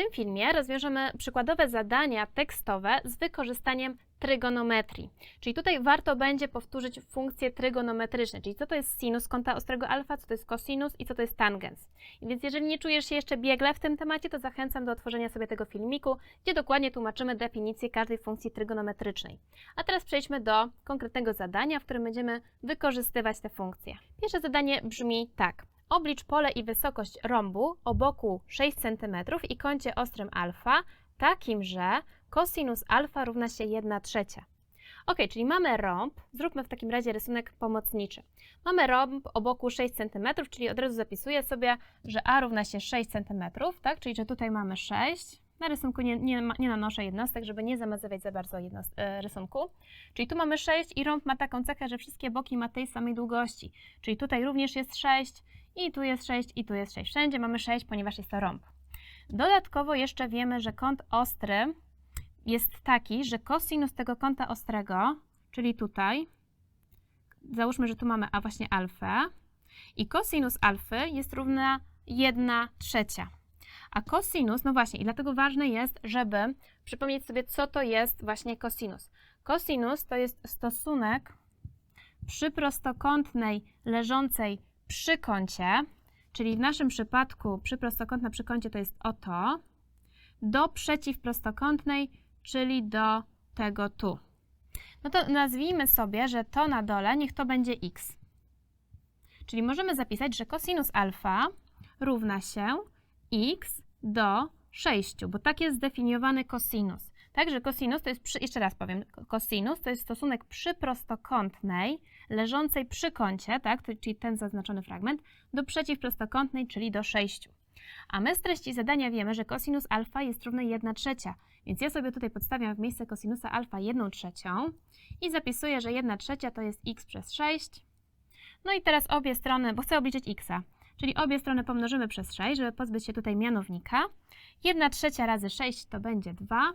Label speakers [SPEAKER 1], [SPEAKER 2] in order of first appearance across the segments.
[SPEAKER 1] tym filmie rozwiążemy przykładowe zadania tekstowe z wykorzystaniem trygonometrii. Czyli tutaj warto będzie powtórzyć funkcje trygonometryczne, czyli co to jest sinus kąta ostrego alfa, co to jest kosinus i co to jest tangens. I więc jeżeli nie czujesz się jeszcze biegle w tym temacie, to zachęcam do otworzenia sobie tego filmiku, gdzie dokładnie tłumaczymy definicję każdej funkcji trygonometrycznej. A teraz przejdźmy do konkretnego zadania, w którym będziemy wykorzystywać te funkcje. Pierwsze zadanie brzmi tak. Oblicz pole i wysokość rąbu o boku 6 cm i kącie ostrym alfa, takim, że kosinus alfa równa się 1 trzecia. Ok, czyli mamy rąb, zróbmy w takim razie rysunek pomocniczy. Mamy rąb o boku 6 cm, czyli od razu zapisuję sobie, że a równa się 6 cm, tak? Czyli że tutaj mamy 6. Na rysunku nie, nie, nie nanoszę jednostek, żeby nie zamazywać za bardzo jednost, e, rysunku. Czyli tu mamy 6 i rąb ma taką cechę, że wszystkie boki ma tej samej długości. Czyli tutaj również jest 6 i tu jest 6 i tu jest 6. Wszędzie mamy 6, ponieważ jest to rąb. Dodatkowo jeszcze wiemy, że kąt ostry jest taki, że kosinus tego kąta ostrego, czyli tutaj, załóżmy, że tu mamy a właśnie alfę, i kosinus alfy jest równa 1 trzecia. A kosinus, no właśnie, i dlatego ważne jest, żeby przypomnieć sobie, co to jest właśnie kosinus. Kosinus to jest stosunek przy prostokątnej leżącej przy kącie, czyli w naszym przypadku przy prostokątna przy kącie to jest oto, do przeciwprostokątnej, czyli do tego tu. No to nazwijmy sobie, że to na dole niech to będzie x. Czyli możemy zapisać, że cosinus alfa równa się x do 6, bo tak jest zdefiniowany cosinus. Także cosinus to jest, przy, jeszcze raz powiem, cosinus to jest stosunek przy prostokątnej leżącej przy kącie, tak, czyli ten zaznaczony fragment, do przeciwprostokątnej, czyli do 6. A my z treści zadania wiemy, że cosinus alfa jest równy 1 trzecia, więc ja sobie tutaj podstawiam w miejsce cosinusa alfa 1 trzecią i zapisuję, że 1 trzecia to jest x przez 6. No i teraz obie strony, bo chcę obliczyć x, czyli obie strony pomnożymy przez 6, żeby pozbyć się tutaj mianownika. 1 trzecia razy 6 to będzie 2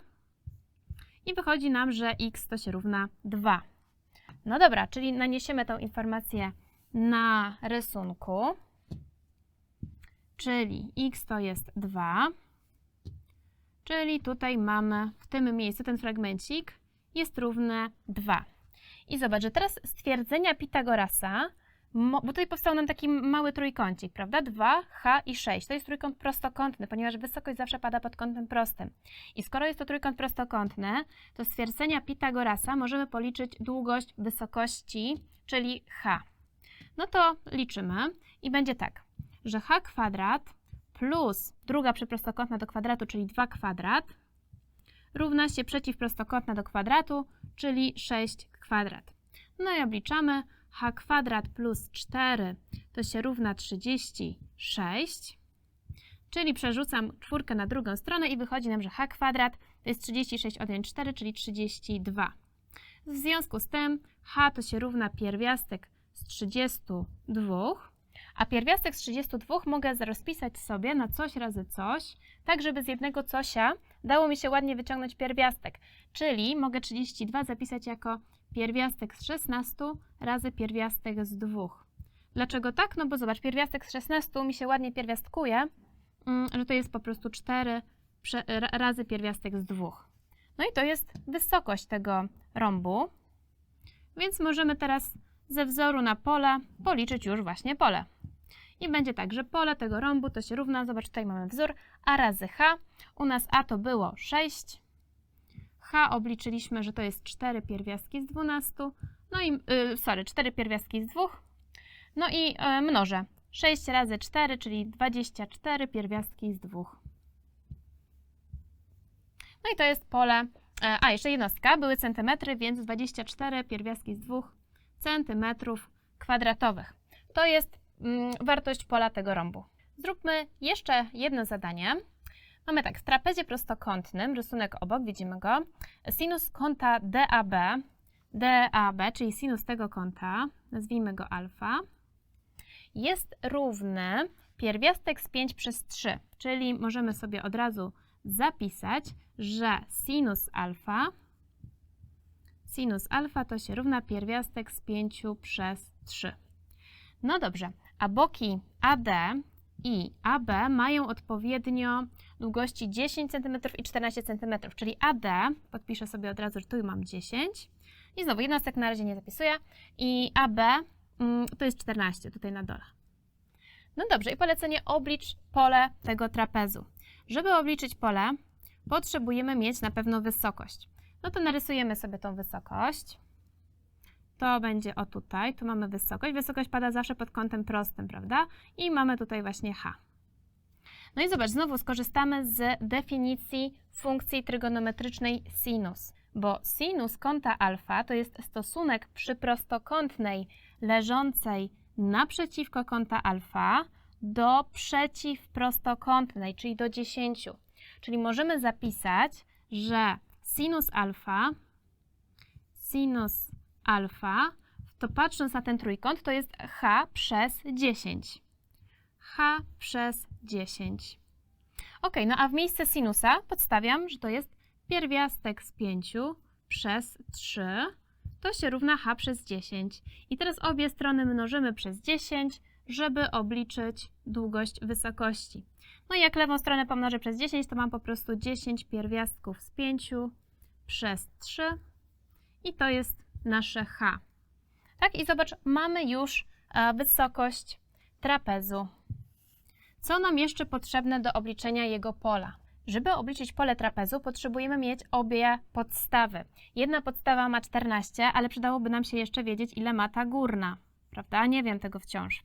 [SPEAKER 1] i wychodzi nam, że x to się równa 2. No dobra, czyli naniesiemy tą informację na rysunku, czyli x to jest 2, czyli tutaj mamy w tym miejscu ten fragmencik jest równy 2. I zobacz, że teraz stwierdzenia Pitagorasa, bo tutaj powstał nam taki mały trójkącik, prawda? 2, h i 6. To jest trójkąt prostokątny, ponieważ wysokość zawsze pada pod kątem prostym. I skoro jest to trójkąt prostokątny, to stwierdzenia Pitagorasa możemy policzyć długość wysokości, czyli h. No to liczymy i będzie tak, że h kwadrat plus druga przyprostokątna do kwadratu, czyli 2 kwadrat, równa się przeciwprostokątna do kwadratu, czyli 6 kwadrat. No i obliczamy h kwadrat plus 4 to się równa 36, czyli przerzucam czwórkę na drugą stronę i wychodzi nam, że h kwadrat to jest 36 odjąć 4, czyli 32. W związku z tym h to się równa pierwiastek z 32, a pierwiastek z 32 mogę rozpisać sobie na coś razy coś, tak żeby z jednego cosia dało mi się ładnie wyciągnąć pierwiastek. Czyli mogę 32 zapisać jako pierwiastek z 16 razy pierwiastek z 2. Dlaczego tak? No bo zobacz, pierwiastek z 16 mi się ładnie pierwiastkuje, mm, że to jest po prostu 4 prze- ra- razy pierwiastek z 2. No i to jest wysokość tego rąbu, więc możemy teraz ze wzoru na pole policzyć już właśnie pole. I będzie tak, że pole tego rąbu to się równa, zobacz tutaj mamy wzór, a razy h. U nas a to było 6, h obliczyliśmy, że to jest 4 pierwiastki z 12, no i, y, sorry, 4 pierwiastki z 2, no i y, mnożę. 6 razy 4, czyli 24 pierwiastki z 2. No i to jest pole, e, a jeszcze jednostka, były centymetry, więc 24 pierwiastki z 2 centymetrów kwadratowych. To jest mm, wartość pola tego rąbu. Zróbmy jeszcze jedno zadanie. Mamy tak, w trapezie prostokątnym, rysunek obok, widzimy go, sinus kąta DAB, DAB, czyli sinus tego kąta, nazwijmy go alfa, jest równy pierwiastek z 5 przez 3, czyli możemy sobie od razu zapisać, że sinus alfa, sinus alfa to się równa pierwiastek z 5 przez 3. No dobrze, a boki AD i AB mają odpowiednio długości 10 cm i 14 cm, czyli AD, podpiszę sobie od razu, że tu mam 10 i znowu jednostek na razie nie zapisuję i AB mm, to jest 14 tutaj na dole. No dobrze, i polecenie oblicz pole tego trapezu. Żeby obliczyć pole, potrzebujemy mieć na pewno wysokość. No to narysujemy sobie tą wysokość. To będzie o tutaj, tu mamy wysokość. Wysokość pada zawsze pod kątem prostym, prawda? I mamy tutaj właśnie h. No i zobacz, znowu skorzystamy z definicji funkcji trygonometrycznej sinus, bo sinus kąta alfa to jest stosunek przy prostokątnej leżącej naprzeciwko kąta alfa do przeciwprostokątnej, czyli do 10. Czyli możemy zapisać, że sinus alfa, sinus alfa, to patrząc na ten trójkąt, to jest h przez 10. h przez 10. Ok, no a w miejsce sinusa podstawiam, że to jest pierwiastek z 5 przez 3. To się równa h przez 10. I teraz obie strony mnożymy przez 10, żeby obliczyć długość wysokości. No i jak lewą stronę pomnożę przez 10, to mam po prostu 10 pierwiastków z 5 przez 3 i to jest nasze h. Tak, i zobacz, mamy już e, wysokość trapezu. Co nam jeszcze potrzebne do obliczenia jego pola? Żeby obliczyć pole trapezu, potrzebujemy mieć obie podstawy. Jedna podstawa ma 14, ale przydałoby nam się jeszcze wiedzieć, ile ma ta górna. Prawda? Nie wiem tego wciąż.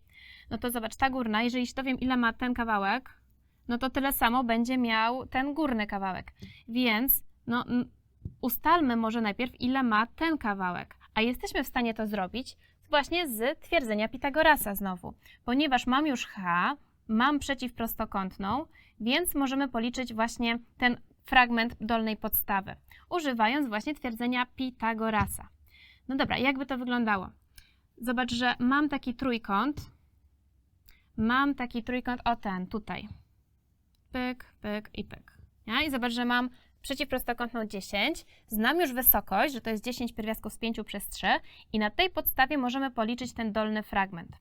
[SPEAKER 1] No to zobacz, ta górna, jeżeli się dowiem, ile ma ten kawałek, no to tyle samo będzie miał ten górny kawałek. Więc no, ustalmy może najpierw, ile ma ten kawałek. A jesteśmy w stanie to zrobić właśnie z twierdzenia Pitagorasa znowu. Ponieważ mam już h, mam przeciwprostokątną, więc możemy policzyć właśnie ten fragment dolnej podstawy, używając właśnie twierdzenia Pitagorasa. No dobra, jakby to wyglądało? Zobacz, że mam taki trójkąt, mam taki trójkąt, o ten, tutaj. Pyk, pyk i pyk. Ja? I zobacz, że mam przeciwprostokątną 10, znam już wysokość, że to jest 10 pierwiastków z 5 przez 3 i na tej podstawie możemy policzyć ten dolny fragment.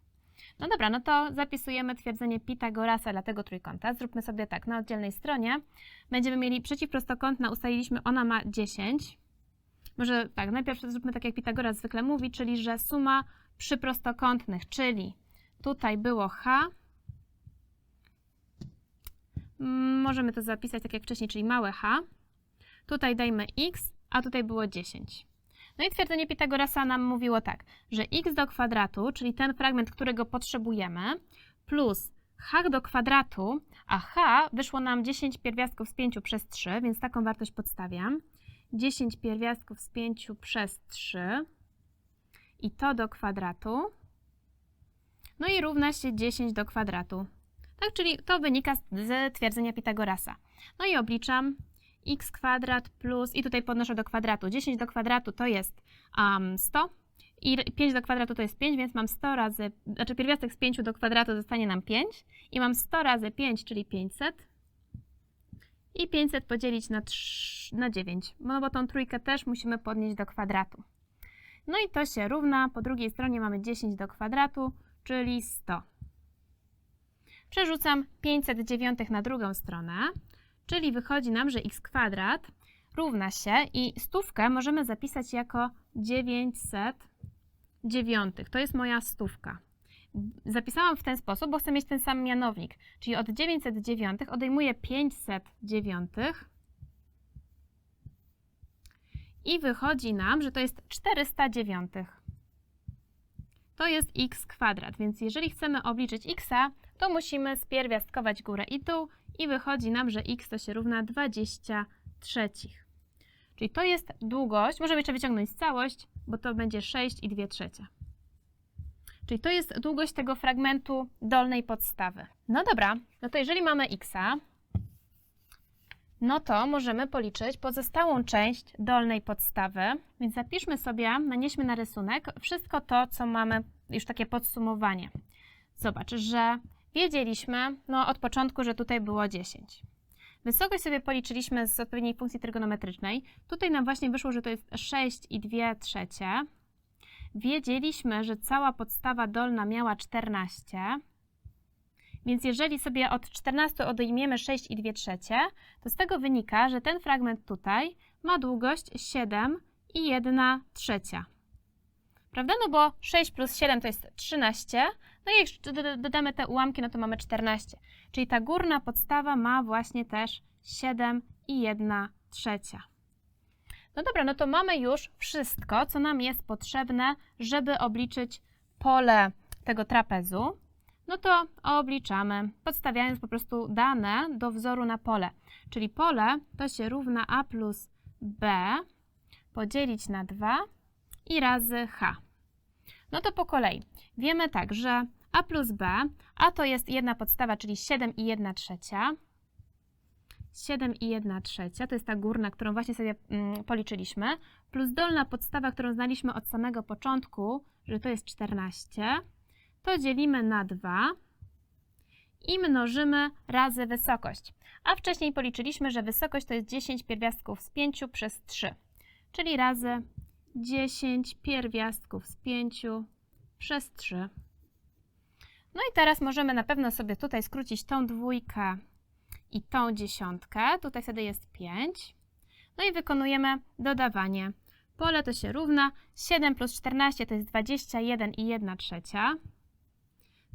[SPEAKER 1] No dobra, no to zapisujemy twierdzenie Pitagorasa dla tego trójkąta. Zróbmy sobie tak, na oddzielnej stronie będziemy mieli przeciwprostokątna, ustaliliśmy, ona ma 10. Może tak, najpierw zróbmy tak, jak Pitagoras zwykle mówi, czyli że suma przyprostokątnych, czyli tutaj było h, możemy to zapisać tak jak wcześniej, czyli małe h, Tutaj dajmy x, a tutaj było 10. No i twierdzenie Pitagorasa nam mówiło tak, że x do kwadratu, czyli ten fragment, którego potrzebujemy, plus h do kwadratu, a h wyszło nam 10 pierwiastków z 5 przez 3, więc taką wartość podstawiam. 10 pierwiastków z 5 przez 3 i to do kwadratu. No i równa się 10 do kwadratu. Tak, czyli to wynika z twierdzenia Pitagorasa. No i obliczam x kwadrat plus, i tutaj podnoszę do kwadratu, 10 do kwadratu to jest um, 100 i 5 do kwadratu to jest 5, więc mam 100 razy, znaczy pierwiastek z 5 do kwadratu zostanie nam 5 i mam 100 razy 5, czyli 500 i 500 podzielić na, 3, na 9, no bo tą trójkę też musimy podnieść do kwadratu. No i to się równa, po drugiej stronie mamy 10 do kwadratu, czyli 100. Przerzucam 509 na drugą stronę, Czyli wychodzi nam, że x kwadrat równa się i stówkę możemy zapisać jako 909. To jest moja stówka. Zapisałam w ten sposób, bo chcę mieć ten sam mianownik. Czyli od 909 odejmuję 509 i wychodzi nam, że to jest 409. To jest x kwadrat, więc jeżeli chcemy obliczyć x, to musimy spierwiastkować górę i dół i wychodzi nam, że x to się równa 23. Czyli to jest długość, możemy jeszcze wyciągnąć całość, bo to będzie 6 i 2 trzecie. Czyli to jest długość tego fragmentu dolnej podstawy. No dobra, no to jeżeli mamy x, no to możemy policzyć pozostałą część dolnej podstawy. Więc zapiszmy sobie, nanieśmy na rysunek wszystko to, co mamy, już takie podsumowanie. Zobacz, że Wiedzieliśmy no, od początku, że tutaj było 10. Wysokość sobie policzyliśmy z odpowiedniej funkcji trygonometrycznej. Tutaj nam właśnie wyszło, że to jest 6 i 2 trzecie. Wiedzieliśmy, że cała podstawa dolna miała 14. Więc jeżeli sobie od 14 odejmiemy 6 i 2 trzecie, to z tego wynika, że ten fragment tutaj ma długość 7 i 1 trzecia. Prawda? No bo 6 plus 7 to jest 13, no i jeszcze do- do- dodamy te ułamki, no to mamy 14. Czyli ta górna podstawa ma właśnie też 7 i 1 trzecia. No dobra, no to mamy już wszystko, co nam jest potrzebne, żeby obliczyć pole tego trapezu. No to obliczamy, podstawiając po prostu dane do wzoru na pole. Czyli pole to się równa a plus b podzielić na 2 i razy h. No to po kolei. Wiemy tak, że a plus b, a to jest jedna podstawa, czyli 7 i 1 trzecia. 7 i 1 trzecia, to jest ta górna, którą właśnie sobie mm, policzyliśmy, plus dolna podstawa, którą znaliśmy od samego początku, że to jest 14, to dzielimy na 2 i mnożymy razy wysokość. A wcześniej policzyliśmy, że wysokość to jest 10 pierwiastków z 5 przez 3, czyli razy 10 pierwiastków z 5 przez 3. No i teraz możemy na pewno sobie tutaj skrócić tą dwójkę i tą dziesiątkę. Tutaj wtedy jest 5. No i wykonujemy dodawanie. Pole to się równa 7 plus 14 to jest 21 i 1 trzecia.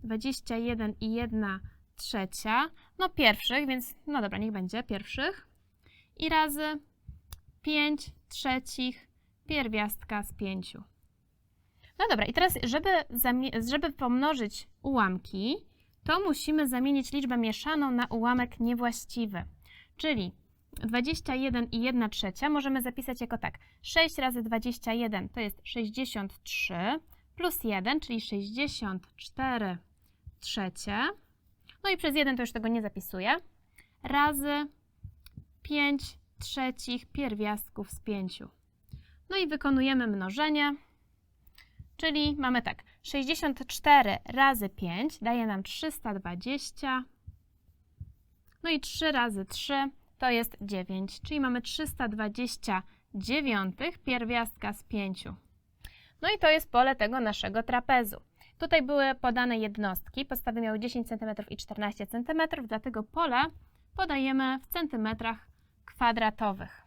[SPEAKER 1] 21 i 1 trzecia. No pierwszych, więc no dobra, niech będzie pierwszych. I razy 5 trzecich pierwiastka z 5. No dobra, i teraz, żeby, żeby pomnożyć ułamki, to musimy zamienić liczbę mieszaną na ułamek niewłaściwy. Czyli 21 i 1 trzecia możemy zapisać jako tak. 6 razy 21 to jest 63 plus 1, czyli 64 trzecie. No i przez 1 to już tego nie zapisuję. Razy 5 trzecich pierwiastków z 5. No i wykonujemy mnożenie. Czyli mamy tak, 64 razy 5 daje nam 320. No i 3 razy 3 to jest 9, czyli mamy 329 pierwiastka z 5. No i to jest pole tego naszego trapezu. Tutaj były podane jednostki, podstawy miały 10 cm i 14 cm, dlatego pole podajemy w centymetrach kwadratowych.